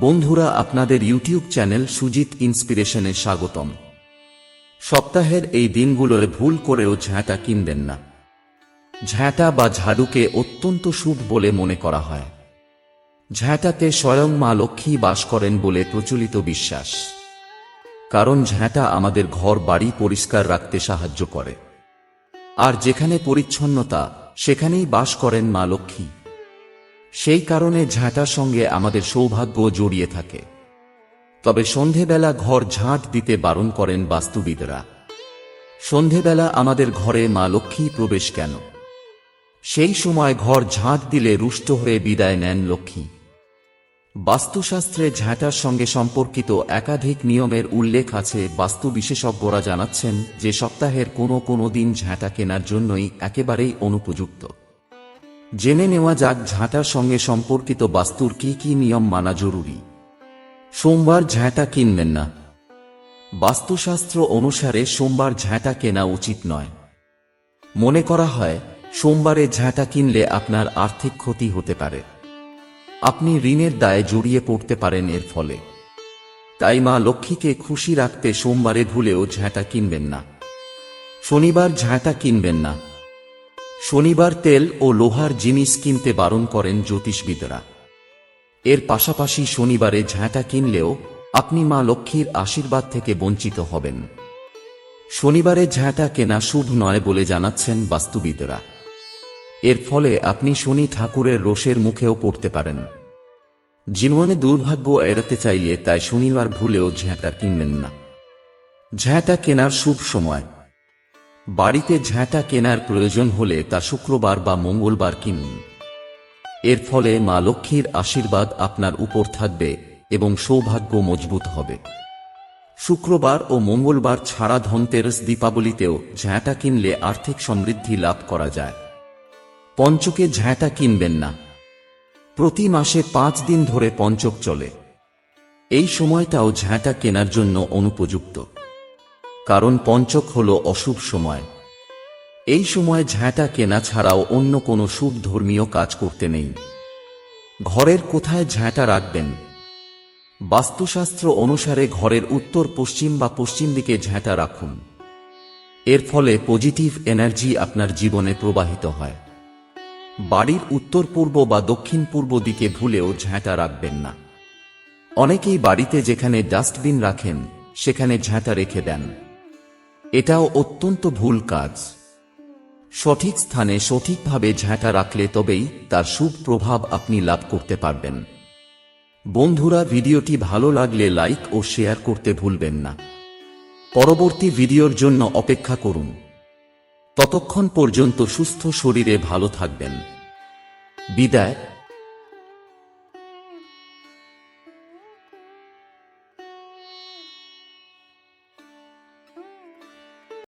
বন্ধুরা, আপনাদের YouTube channel Sujit ইন্সপিরেশনে স্বাগতম। সপ্তাহের এই দিনগুলোয় ভুল করেও ঝ্যাঁটা কিনবেন না। ঝ্যাঁটা বা ঝাড়ুকে অত্যন্ত শুভ বলে মনে করা হয়। ঝ্যাঁটাতে স্বয়ং মা লক্ষ্মী বাস করেন বলে প্রচলিত বিশ্বাস। কারণ ঝ্যাঁটা আমাদের ঘর, বাড়ি পরিষ্কার রাখতে সাহায্য করে। আর যেখানে পরিচ্ছন্নতা, সেখানেই বাস করেন মা লক্ষ্মী। সেই কারণে ঝাঁটার সঙ্গে আমাদের সৌভাগ্য জড়িয়ে থাকে। তবে সন্ধেবেলা ঘর ঝাঁট দিতে বারণ করেন বাস্তুবিদরা। সন্ধেবেলা আমাদের ঘরে মা লক্ষ্মী প্রবেশ কেন? সেই সময় ঘর ঝাঁট দিলে রুষ্ট হয়ে বিদায় নেন লক্ষ্মী। বাস্তুশাস্ত্রে ঝাঁটার সঙ্গে সম্পর্কিত একাধিক নিয়মের উল্লেখ আছে। বাস্তু বিশেষজ্ঞরা জানাচ্ছেন যে সপ্তাহের কোনো কোনো দিন ঝাঁটা কেনার জন্যই একেবারেই অনুপযুক্ত। জেনে নেওয়া যাক ঝাঁটার সঙ্গে সম্পর্কিত বাস্তুর কি কি নিয়ম মানা জরুরি। সোমবার ঝাঁটা কিনবেন না। বাস্তুশাস্ত্র অনুসারে সোমবার ঝাঁটা কেনা উচিত নয়। মনে করা হয়, সোমবারে ঝাঁটা কিনলে আপনার আর্থিক ক্ষতি হতে পারে। আপনি ঋণের দায়ে জড়িয়ে পড়তে পারেন এর ফলে। তাই মা লক্ষ্মীকে খুশি রাখতে সোমবারে ভুলেও ঝাঁটা কিনবেন না। শনিবার ঝাঁটা কিনবেন না। শনিবার তেল ও লোহার জিনিস কিনতে বারণ করেন জ্যোতিষবিদরা। এর পাশাপাশি শনিবারে ঝাঁটা কিনলেও আপনি মা লক্ষ্মীর আশীর্বাদ থেকে বঞ্চিত হবেন। শনিবারে ঝাঁটা কেনা শুভ নয় বলে জানাচ্ছেন বাস্তুবিদরা। এর ফলে আপনি শনি ঠাকুরের রোষের মুখেও পড়তে পারেন। জীবনে দুর্ভাগ্য এড়াতে চাইলে তাই শনিবার ভুলেও ঝ্যাঁটা কিনবেন না। ঝ্যাঁটা কেনার শুভ সময়। বাড়িতে ঝ্যাঁটা কেনার প্রয়োজন হলে তা শুক্রবার বা মঙ্গলবার কিনুন। এর ফলে মা লক্ষ্মীর আশীর্বাদ আপনার উপর থাকবে এবং সৌভাগ্য মজবুত হবে। শুক্রবার ও মঙ্গলবার ছাড়া ধনতেরস দীপাবলিতেও ঝ্যাঁটা কিনলে আর্থিক সমৃদ্ধি লাভ করা যায়। পঞ্চকে ঝ্যাঁটা কিনবেন না। প্রতি মাসে পাঁচ দিন ধরে পঞ্চক চলে। এই সময়টাও ঝ্যাঁটা কেনার জন্য অনুপযুক্ত। কারণ পঞ্চক হল অশুভ সময়। এই সময় ঝ্যাঁটা কেনা ছাড়াও অন্য কোনো শুভ ধর্মীয় কাজ করতে নেই। ঘরের কোথায় ঝ্যাঁটা রাখবেন? বাস্তুশাস্ত্র অনুসারে ঘরের উত্তর পশ্চিম বা পশ্চিম দিকে ঝ্যাঁটা রাখুন। এর ফলে পজিটিভ এনার্জি আপনার জীবনে প্রবাহিত হয়। বাড়ির উত্তর পূর্ব বা দক্ষিণ পূর্ব দিকে ভুলেও ঝ্যাঁটা রাখবেন না। অনেকেই বাড়িতে যেখানে ডাস্টবিন রাখেন, সেখানে ঝ্যাঁটা রেখে দেন। এটাও অত্যন্ত ভুল কাজ। সঠিক স্থানে সঠিকভাবে ঝাঁটা রাখলে তবেই তার শুভ প্রভাব আপনি লাভ করতে পারবেন। বন্ধুরা, ভিডিওটি ভালো লাগলে লাইক ও শেয়ার করতে ভুলবেন না। পরবর্তী ভিডিওর জন্য অপেক্ষা করুন। ততক্ষণ পর্যন্ত সুস্থ শরীরে ভালো থাকবেন। বিদায়।